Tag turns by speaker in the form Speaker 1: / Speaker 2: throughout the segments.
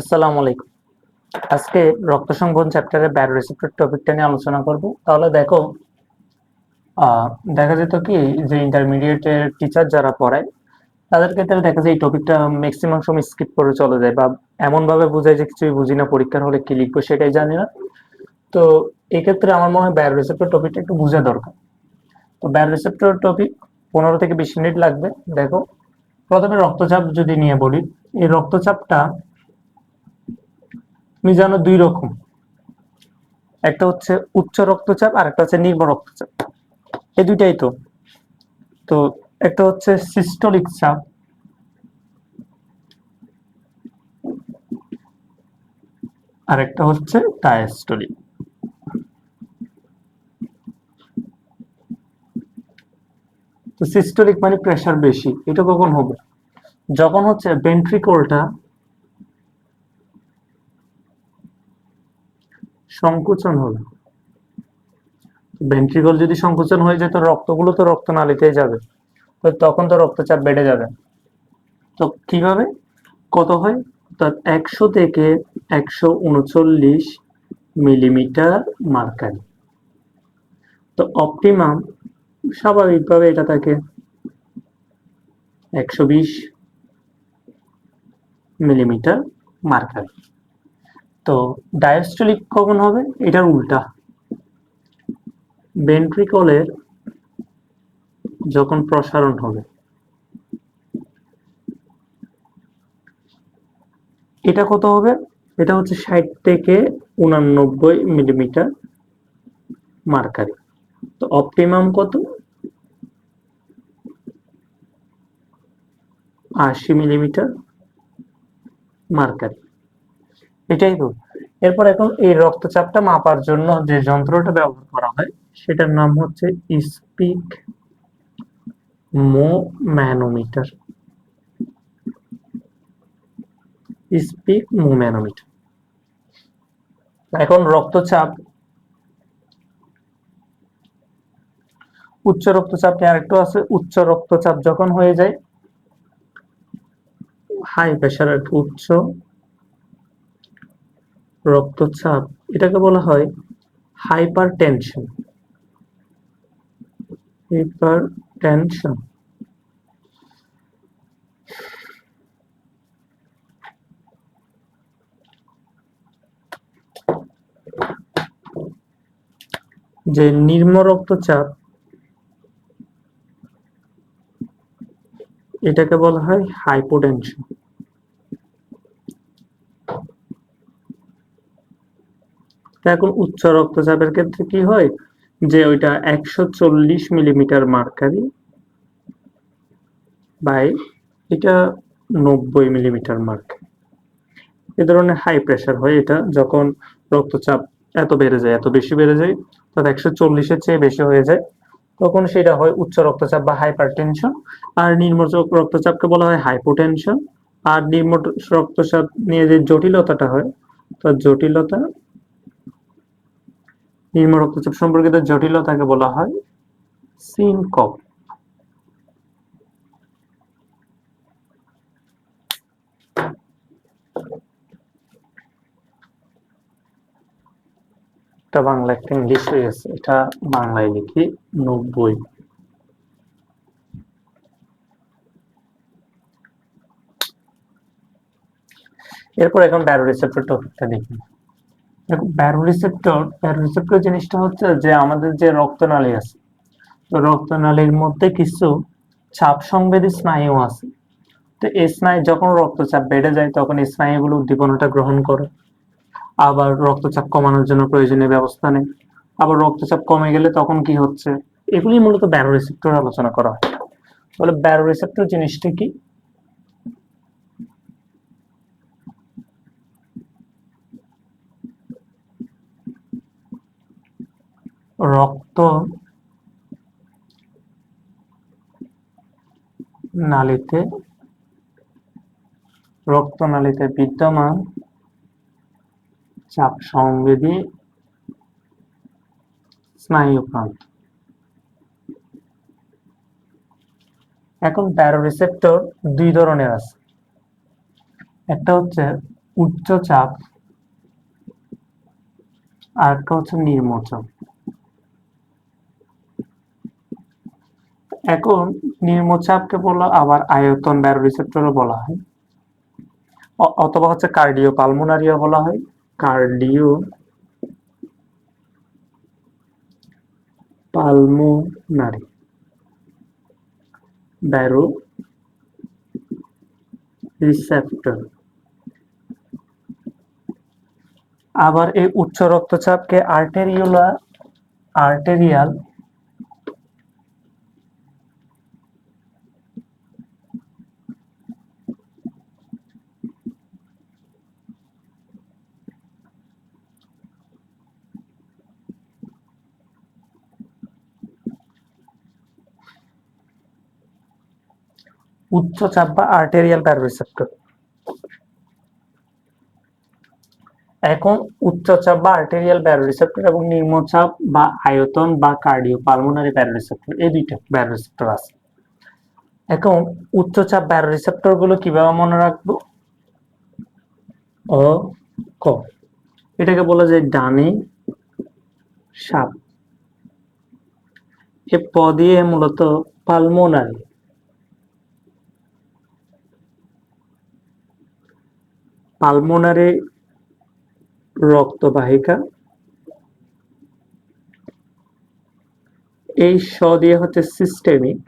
Speaker 1: আসসালামু আলাইকুম। আজকে রক্ত সংবহন চ্যাপ্টারে ব্যারো রিসেপ্টর টপিকটা নিয়ে আলোচনা করব। তাহলে দেখো দেখা যেত কি যে ইন্টারমিডিয়েটের টিচার যারা পড়ায়, তাদের ক্ষেত্রে দেখা যায় এই টপিকটা ম্যাক্সিমাম সময় স্কিপ করে চলে যায় বা এমন ভাবে বোঝায় যে কিছুই বুঝি না, পরীক্ষার হলে কি লিখব সেটাই জানি না। তো এক্ষেত্রে আমার মনে হয় ব্যারো রিসেপ্টর টপিকটা একটু বোঝা দরকার। তো ব্যারো রিসেপ্টর টপিক পনেরো থেকে বিশ মিনিট লাগবে। দেখো, প্রথমে রক্তচাপ যদি নিয়ে বলি, এই রক্তচাপটা তুমি জানো দুই রকম। একটা হচ্ছে উচ্চ রক্তচাপ আর একটা হচ্ছে নিম্ন রক্তচাপ। এই দুইটাই তো। তো একটা হচ্ছে সিস্টোলিক চাপ। আর একটা হচ্ছে ডায়াস্টোলিক তো সিস্টোলিক মানে প্রেসার বেশি। এটা কখন হবে? যখন হচ্ছে ভেন্ট্রিকলটা সংকুচন হলো। ভেন্ট্রিকল যদি সংকোচন হয়ে যায়, তো রক্তগুলো তো রক্ত রক্তনালীতেই যাবে। তো তখন তো রক্তচাপ বেড়ে যাবে। তো কীভাবে? কত হয়? অর্থাৎ একশো থেকে একশো উনচল্লিশ মিলিমিটার মার্কারি। তো অপটিমাম স্বাভাবিকভাবে এটা থাকে একশো বিশ মিলিমিটার মার্কারি। তো ডায়াস্টলিক কখন হবে, এটার উল্টা। ভেন্ট্রিকলের যখন প্রসারণ হবে, এটা কত হবে? এটা হচ্ছে ষাট থেকে উনানব্বই মিলিমিটার মার্কারি। তো অপটিমাম কত? আশি মিলিমিটার মার্কারি। এটাই তো। এরপর এখন এই রক্তচাপটা মাপার জন্য যে যন্ত্রটা ব্যবহার করা হয়, সেটার নাম হচ্ছে sphygmomanometer sphygmomanometer এখন রক্তচাপ, উচ্চ রক্তচাপ আরেকটু আছে, উচ্চ রক্তচাপ যখন হয়ে যায় হাই প্রেশার উচ্চ রক্তচাপ, এটাকে বলা হয় হাইপার টেনশন হাইপার টেনশন যে নিম্ন রক্তচাপ, এটাকে বলা হয় হাইপোটেনশন এখন উচ্চ রক্তচাপের ক্ষেত্রে কি হয়? যে ওইটা একশো চল্লিশ মিলিমিটার মার্কারি বাই এটা নব্বই মিলিমিটার মার্ক। এ ধরনের হাই প্রেশার হয় এটা, যখন রক্তচাপ এত বেড়ে যায়, এত বেশি বেড়ে যায় অর্থাৎ একশো চল্লিশের চেয়ে বেশি হয়ে যায়। তখন সেটা হয় উচ্চ রক্তচাপ বা হাইপার টেনশন আর নিম্ন রক্তচাপকে বলা হয় হাইপোটেনশন আর নিম্ন রক্তচাপ নিয়ে যে জটিলতাটা হয় তো জটিলতা নিম্ন রক্তচাপ সম্পর্কিত জটিলতাকে বলা হয় সিনকপ। এটা বাংলা একটা ইংলিশ হয়ে গেছে। এটা বাংলায় লিখি নব্বই। এরপর এখন ব্যারো রিসেপ্টর টপিকটা দেখি। দেখো ব্যারো রিসেপ্টর ব্যারো রিসেপ্টর জিনিসটা হচ্ছে যে আমাদের যে রক্তনালী আছে, তো রক্তনালীর মধ্যে কিছু চাপ সংবেদী স্নায়ু আছে। তো এই স্নায়ু যখন রক্তচাপ বেড়ে যায়, তখন এই স্নায়ুগুলো উদ্দীপনাটা গ্রহণ করে। আবার রক্তচাপ কমানোর জন্য প্রয়োজনীয় ব্যবস্থা নেয়। আবার রক্তচাপ কমে গেলে তখন কি হচ্ছে? এগুলি মূলত ব্যারো রিসেপ্টর আলোচনা করা হয়। তাহলে ব্যারো রিসেপ্টর জিনিসটা কি? রক্ত নালীতে রক্তনালীতে বিদ্যমান চাপ সংবেদী স্নায়ু প্রান্ত এখন ব্যারোরিসেপ্টর দুই ধরনের আছে। একটা হচ্ছে উচ্চ চাপ, আর একটা হচ্ছে নিম্নচাপ এখন নিম্নচাপকে বলা, আবার আয়তন ব্যারোরিসেপ্টরও বলা হয়। অথবা হচ্ছে কার্ডিও পালমোনারিও বলা হয়। কার্ডিও পালমোনারি ব্যারো রিসেপ্টর আবার এই উচ্চ রক্তচাপকে আর্টেরিওলা আর্টেরিয়াল উচ্চচাপ বা আর্টেরিয়াল ব্যারোরিসেপ্টর এখন উচ্চচাপ বা আর্টেরিয়াল ব্যারোরিসেপ্টর এবং নিম্নচাপ বা আয়তন বা কার্ডিও পালমোনারি ব্যারোরিসেপ্টর এই দুইটা ব্যারোরিসেপ্টর আছে। এখন উচ্চচাপ ব্যারোরিসেপ্টরগুলো কীভাবে মনে রাখব? অ, ক। এটাকে বলা যায় ডানে সাপ। এ প দিয়ে মূলত পালমোনারি পালমোনারি রক্তবাহিকা। এই স দিয়ে হচ্ছে সিস্টেমিক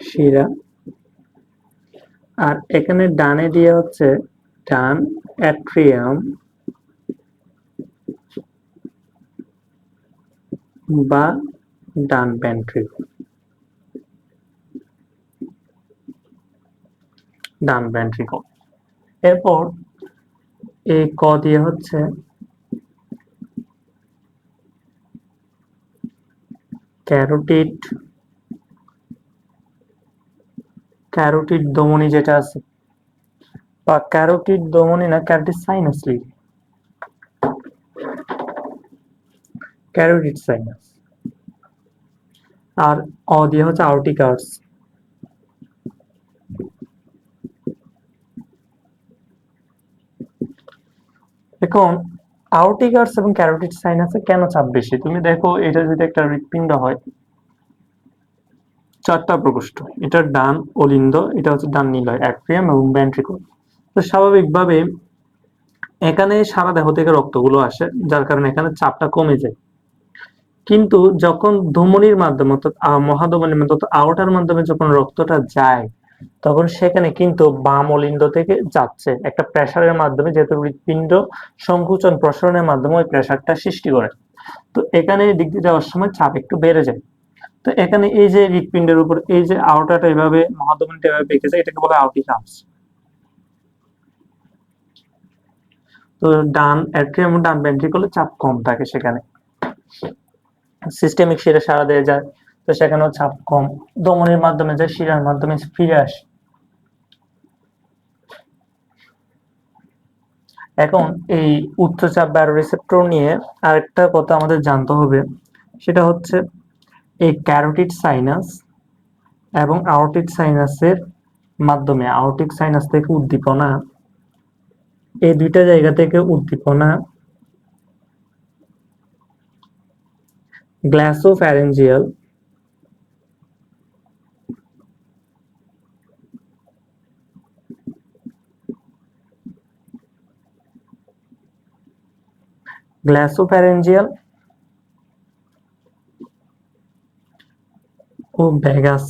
Speaker 1: শিরা। আর এখানে ডানে দিয়ে হচ্ছে ডান অ্যাট্রিয়াম। বা ডান ভেন্ট্রিকল ডান ভেন্ট্রিকল এরপর এই ক দিয়ে হচ্ছে ক্যারোটিড ক্যারোটিড ধমনী যেটা আছে, বা ক্যারোটিড ধমনী না ক্যারোটিড সাইনাস লিগে ক্যারোটিড সাইনাস আর অ দিয়ে হচ্ছে আউটিক এখন আউটিক আর্টস এবং ক্যারোটিড সাইনাসে কেন চাপ বেশি? তুমি দেখো, এটা যদি একটা হৃৎপিণ্ড হয়, চারটা প্রকোষ্ঠ, এটা ডান অলিন্দ, এটা হচ্ছে ডান নিলয় অ্যাট্রিয়াম এবং ভেন্ট্রিকল। তো স্বাভাবিকভাবে এখানে সারা দেহ থেকে রক্তগুলো আসে, যার কারণে এখানে চাপটা কমে যায়। কিন্তু যখন ধমনির মাধ্যমে অর্থাৎ মহাধমনির মাধ্যমে, অর্থাৎ আওটার মাধ্যমে যখন রক্তটা যায় তখন সেখানে কিন্তু বাম অলিন্দ থেকে যাচ্ছে। একটা প্রেসারের মাধ্যমে যেহেতু হৃৎপিণ্ড সংকুচন প্রসারণের মাধ্যমে ওই প্রেসারটা সৃষ্টি করে। তো এখানে দিক দিয়ে যাওয়ার সময় চাপ একটু বেড়ে যায়। তো এখানে এই যে হৃৎপিণ্ডের উপর, এই যে আওটাটা এভাবে, মহাধমনিটা এভাবে বেঁকে যায়, এটাকে বলে আউটিক আর্মস তো ডান অ্যাট্রিয়াম ডান ভেন্ট্রিকলে চাপ কম থাকে সেখানে। সিস্টেমিক শিরা সারা দিয়ে যায়। তো সেখানেও চাপ কম। দমনের মাধ্যমে যায়, শিরার মাধ্যমে ফিরে আসে। এখন এই উচ্চচাপ ব্যারোরিসেপ্টর নিয়ে আরেকটা কথা আমাদের জানতে হবে। সেটা হচ্ছে এই ক্যারোটিড সাইনাস এবং আওরটিক সাইনাসের মাধ্যমে আওরটিক সাইনাস থেকে উদ্দীপনা, এই দুইটা জায়গা থেকে উদ্দীপনা গ্লাসোফ্যারেঞ্জিয়াল গ্লাসোফ্যারেঞ্জিয়াল ও ভেগাস।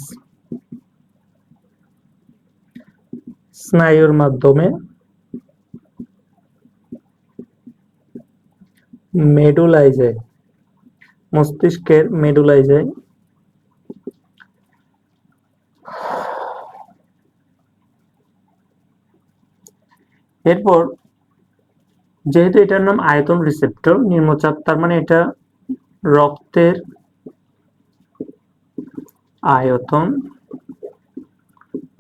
Speaker 1: স্নায়ুর মাধ্যমে মেডুলায় যায় মস্তিষ্কের মেডুলায় যায় এরপর যেহেতু এটার নাম আয়তন রিসেপ্টর নিম্নচাপ, তার মানে এটা রক্তের আয়তন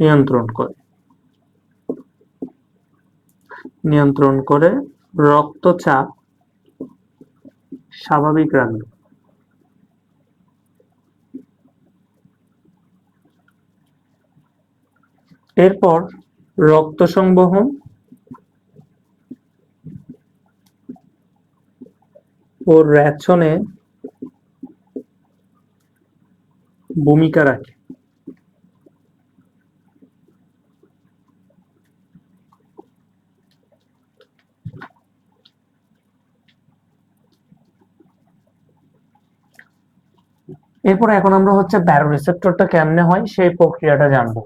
Speaker 1: নিয়ন্ত্রণ করে। নিয়ন্ত্রণ করে রক্তচাপ স্বাভাবিক রাখবে। এরপর রক্ত সংবহন ও রেচনে ভূমিকা রাখে। এরপর এখন আমরা হচ্ছে ব্যারো রিসেপ্টরটা কেমনে হয় সেই প্রক্রিয়াটা জানব।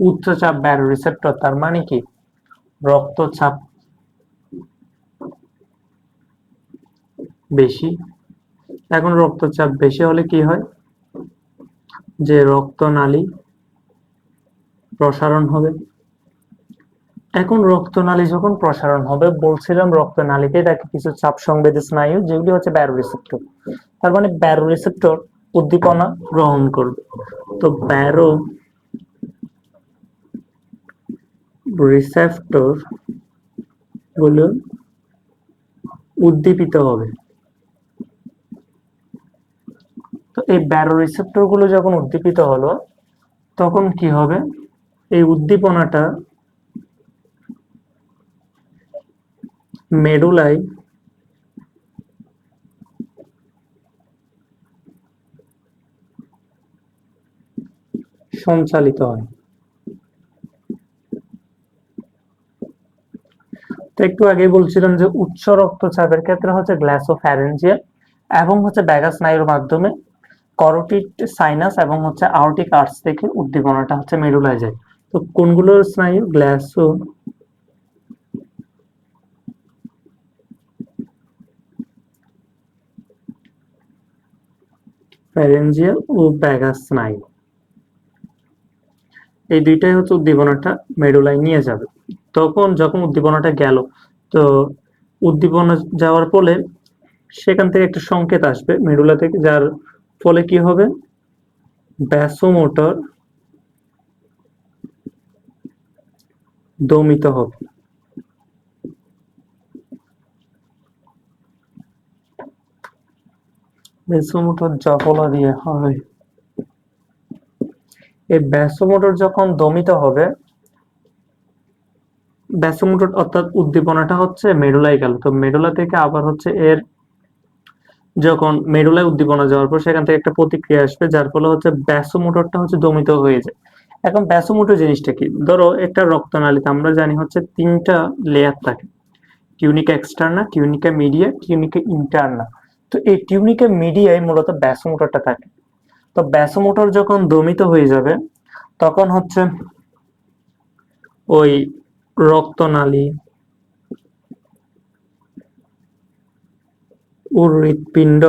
Speaker 1: উচ্চচাপ ব্যারো রিসেপ্টর তার মানে কি? রক্তচাপ বেশি। এখন রক্তচাপ বেশি হলে কি হয়? যে রক্তনালী প্রসারণ হবে। এখন রক্তনালী যখন প্রসারণ হবে, বলছিলাম রক্তনালীতে থাকে কিছু চাপ সংবেদী স্নায়ু, যেগুলি হচ্ছে ব্যারো রিসেপ্টর তার মানে ব্যারো রিসেপ্টর উদ্দীপনা গ্রহণ করবে। তো ব্যারো রিসেপ্টরগুলো উদ্দীপিত হবে। তো এই ব্যারো রিসেপ্টরগুলো যখন উদ্দীপিত হলো, তখন কি হবে? এই উদ্দীপনাটা মেডুলাই সঞ্চালিত হয়। তো একটু আগে বলছিলাম যে উচ্চ রক্তচাপের ক্ষেত্রে হচ্ছে গ্ল্যাসোফ্যারেঞ্জিয়াল এবং হচ্ছে ব্যাগা স্নায়ুর মাধ্যমে করোটিড সাইনাস এবং হচ্ছে আর্টিক আর্টস থেকে উদ্দীপনাটা হচ্ছে মেরুলায় যায়। তো কোনগুলোর স্নায়ু? গ্ল্যাসো ফ্যারেঞ্জিয়াল ও ব্যাগাস স্নায়ু। এই দুইটাই হচ্ছে উদ্দীপনাটা মেডুলায় নিয়ে যাবে। তখন যখন উদ্দীপনাটা গেল, তো উদ্দীপনা যাওয়ার ফলে সেখান থেকে একটা সংকেত আসবে মেডুলা থেকে, যার ফলে কি হবে? ব্যাসোমোটর দমিত হবে। ব্যাসোমোটর জফলা দিয়ে হয় এই ব্যাসোমোটর যখন দমিত হবে ব্যাসোমোটর অর্থাৎ উদ্দীপনাটা হচ্ছে মেডুলায় গেল তো মেডুলা থেকে আবার হচ্ছে এর যখন মেডুলায় উদ্দীপনা যাওয়ার পর সেখান থেকে একটা প্রতিক্রিয়া আসবে, যার ফলে হচ্ছে ব্যাসোমোটরটা হচ্ছে দমিত হয়ে যায়। এখন ব্যাসোমোটর জিনিসটা কি? ধরো একটা রক্তনালীতে আমরা জানি হচ্ছে তিনটা লেয়ার থাকে। Tunica externa tunica media tunica interna তো এই টিউনিকা মিডিয়ায় মূলত ব্যাসোমোটরটা থাকে। তো ব্যাসোমোটর যখন দমিত হয়ে যাবে, তখন হচ্ছে ওই রক্তনালী ও হৃৎপিণ্ড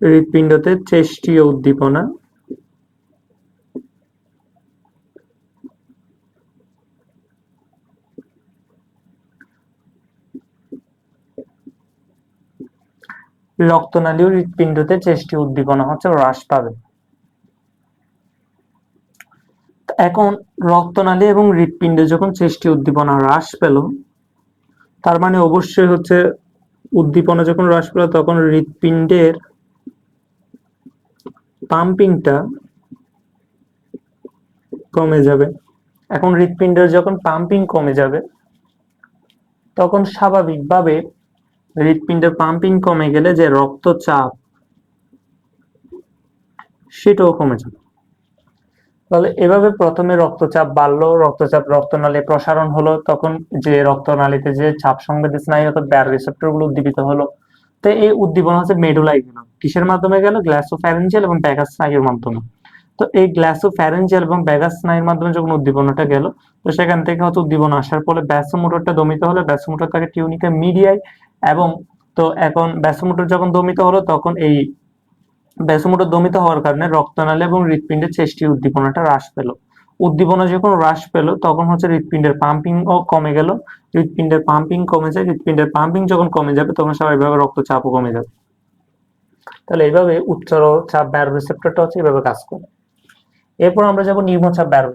Speaker 1: হৃৎপিণ্ডতে চেষ্টীয় উদ্দীপনা রক্তনালী ও হৃৎপিণ্ডতে চেষ্টীয় উদ্দীপনা হচ্ছে হ্রাস পাবে। এখন রক্তনালী এবং হৃৎপিণ্ডে যখন চেষ্টি উদ্দীপনা হ্রাস পেল, তার মানে অবশ্যই হচ্ছে উদ্দীপনা যখন হ্রাস পেল, তখন হৃৎপিণ্ডের পাম্পিংটা কমে যাবে। এখন হৃৎপিণ্ডের যখন পাম্পিং কমে যাবে, তখন স্বাভাবিকভাবে হৃৎপিণ্ডের পাম্পিং কমে গেলে যে রক্তচাপ, সেটাও কমে যাবে। তাহলে এভাবে প্রথমে রক্তচাপ বাড়লো, রক্তচাপ রক্তনালী প্রসারণ হলো, তখন যে রক্তনালীতে যে চাপ সংবেদী স্নায়ু অর্থাৎ ব্যার রিসেপ্টরগুলো উদ্দীপিত হলো। তো এই উদ্দীপনা হচ্ছে মেডুলাই গেল কিসের মাধ্যমে গেল? গ্লাসোফ্যারেঞ্জিয়াল এবং ব্যাগাস স্নায়ুর মাধ্যমে। তো এই গ্লাসোফ্যারেঞ্জিয়াল এবং ব্যাগাস স্নায়ুর মাধ্যমে যখন উদ্দীপনাটা গেল, তো সেখান থেকে হয়তো উদ্দীপনা আসার ফলে ব্যাসমোটরটা দমিত হলো। ব্যাসমোটর তাকে টিউনিকা মিডিয়ায় এবং তো এখন ব্যাসমোটর যখন দমিত হলো, তখন এই ব্যাসমোটর দমিত হওয়ার কারণে রক্তনালে এবং হৃৎপিণ্ডের চেষ্টির উদ্দীপনাটা হ্রাস পেল। উদ্দীপনা যখন হ্রাস পেল, তখন হচ্ছে হৃৎপিণ্ডের পাম্পিং কমে গেল। হৃৎপিণ্ডের পাম্পিং কমে যায়, হৃৎপিণ্ডের পাম্পিং যখন কমে যাবে, তখন স্বাভাবিকভাবে রক্তচাপও কমে যাবে। তাহলে এইভাবে উচ্চ চাপ ব্যারোরিসেপ্টরটা হচ্ছে এভাবে কাজ করে। এরপর আমরা যাব নিম্নচাপ ব্যারো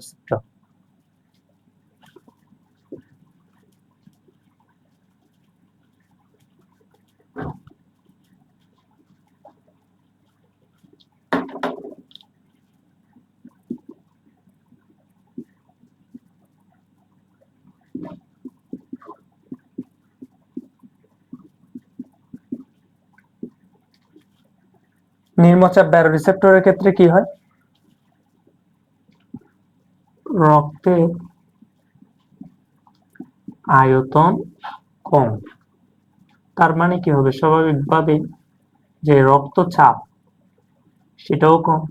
Speaker 1: রিসেপ্টর নিম্নচাপ ব্যারো রিসেপ্টরের ক্ষেত্রে কি হয়? রক্তে আয়তন কম। তার মানে কি হবে? স্বাভাবিকভাবে যে রক্তচাপ, সেটাও কম।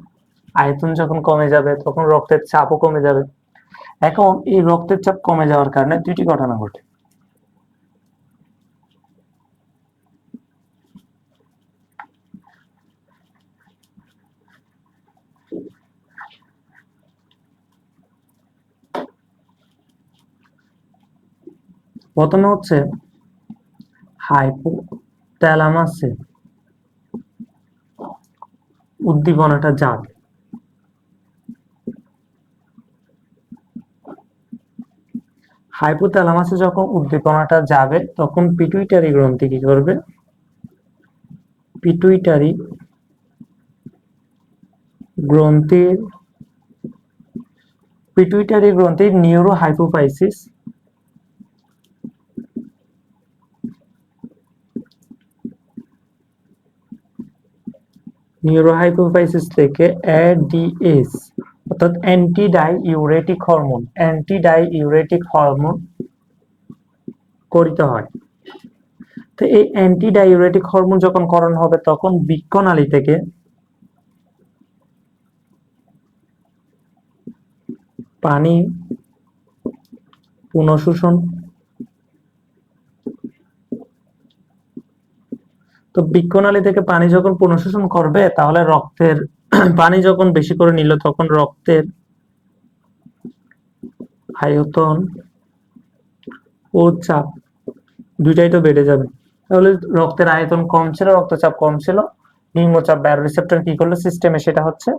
Speaker 1: আয়তন যখন কমে যাবে, তখন রক্তের চাপও কমে যাবে। এখন এই রক্তের চাপ কমে যাওয়ার কারণে দুইটি ঘটনা ঘটে। প্রথমে হচ্ছে হাইপোথ্যালামাসে উদ্দীপনাটা যাবে হাইপোথ্যালামাসে যখন উদ্দীপনাটা যাবে, তখন পিটুইটারি গ্রন্থি কি করবে? পিটুইটারি গ্রন্থির পিটুইটারি গ্রন্থির নিউরো হাইপোফাইসিস নিউরোহাইপোফাইসিস থেকে এডিএস অর্থাৎ anti diuretic hormone anti diuretic hormone করিতে হয়। তো এই অ্যান্টি ডাইউরেটিক হরমোন যখন করণ হবে, তখন বৃক্কনালী থেকে পানি পুনঃশোষণ তো বৃক্কনালী থেকে পানি যখন পুনঃশোষণ করবে, তাহলে রক্তের পানি যখন বেশি করে নিল, তখন রক্তের আয়তন ও চাপ দুইটাই তো বেড়ে যাবে। তাহলে রক্তের আয়তন কম ছিল, রক্তচাপ কম ছিল। নিম্নচাপ ব্যারো রিসেপ্টর কি করল সিস্টেমে সেটা হচ্ছে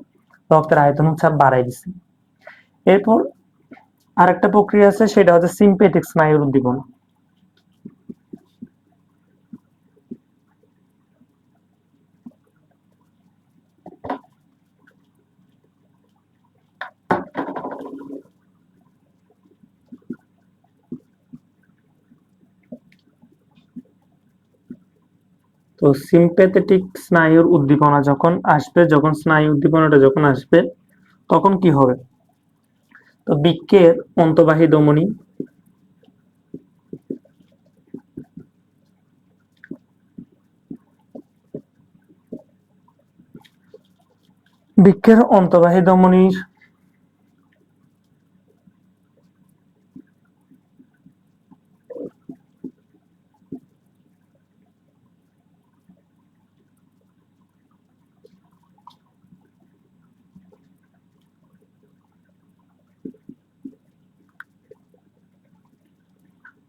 Speaker 1: রক্তের আয়তন চাপ বাড়াই দিছে। এরপর আরেকটা প্রক্রিয়া আছে, সেটা হচ্ছে সিম্পেটিক স্নায়ুর উদ্দীপনা। তো সিম্প্যাথেটিক স্নায়ুর উদ্দীপনা যখন আসবে, যখন স্নায়ু উদ্দীপনাটা যখন আসবে, তখন কি হবে? তো বৃক্কের অন্তবাহী ধমনী বৃক্ষের অন্তবাহী ধমনীর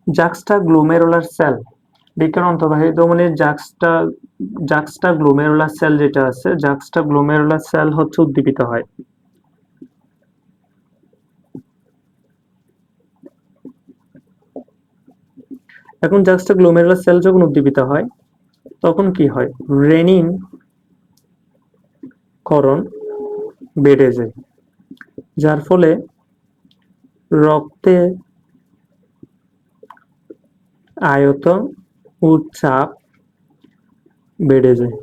Speaker 1: জাক্সটা গ্লোমেরুলার সেল। বৃক্কের অন্তর্বাহী ধমনীর জাক্সটা জাক্সটা গ্লোমেরুলার সেল যেটা আছে, জাক্সটা গ্লোমেরুলার সেল হচ্ছে উদ্দীপিত হয়। এখন জাক্সটা গ্লোমেরুলার সেল যখন উদ্দীপিত হয়, তখন কি হয়? রেনিন করণ বেড়ে যায়, যার ফলে রক্তে আয়তন ও চাপ বেড়ে যায়।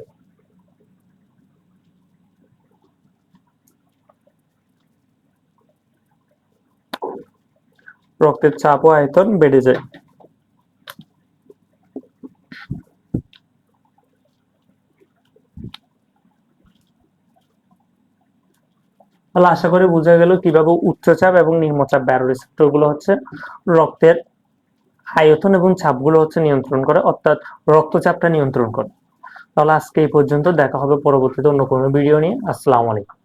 Speaker 1: রক্তের চাপ ও আয়তন বেড়ে যায়। তাহলে আশা করি বোঝা গেল কীভাবে উচ্চচাপ এবং নিম্নচাপ ব্যারোরিসেপ্টরগুলো হচ্ছে রক্তের আয়তন এবং চাপগুলো হচ্ছে নিয়ন্ত্রণ করে, অর্থাৎ রক্তচাপটা নিয়ন্ত্রণ করে। তাহলে আজকে এই পর্যন্ত দেখা হবে পরবর্তীতে অন্য কোনো ভিডিও নিয়ে। আসসালামু আলাইকুম।